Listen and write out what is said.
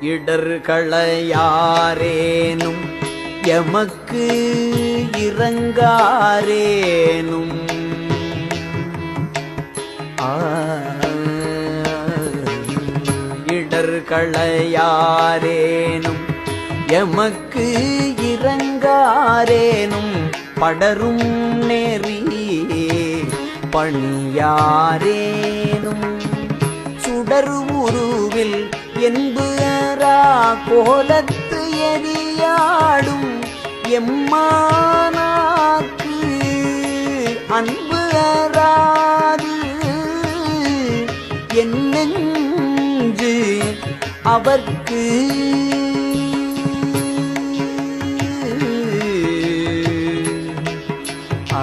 இடர்களையாரேனும் எமக்கு இறங்காரேனும் இடர்களையாரேனும் எமக்கு இறங்காரேனும் படரும் நெறி பணியாரேனும். சுடர் உருவில் என்பு கோலத்து எரியாடும் எம்மானாக்கு அன்பு அறாது என்னெஞ்சு அவர்க்கு ஆ.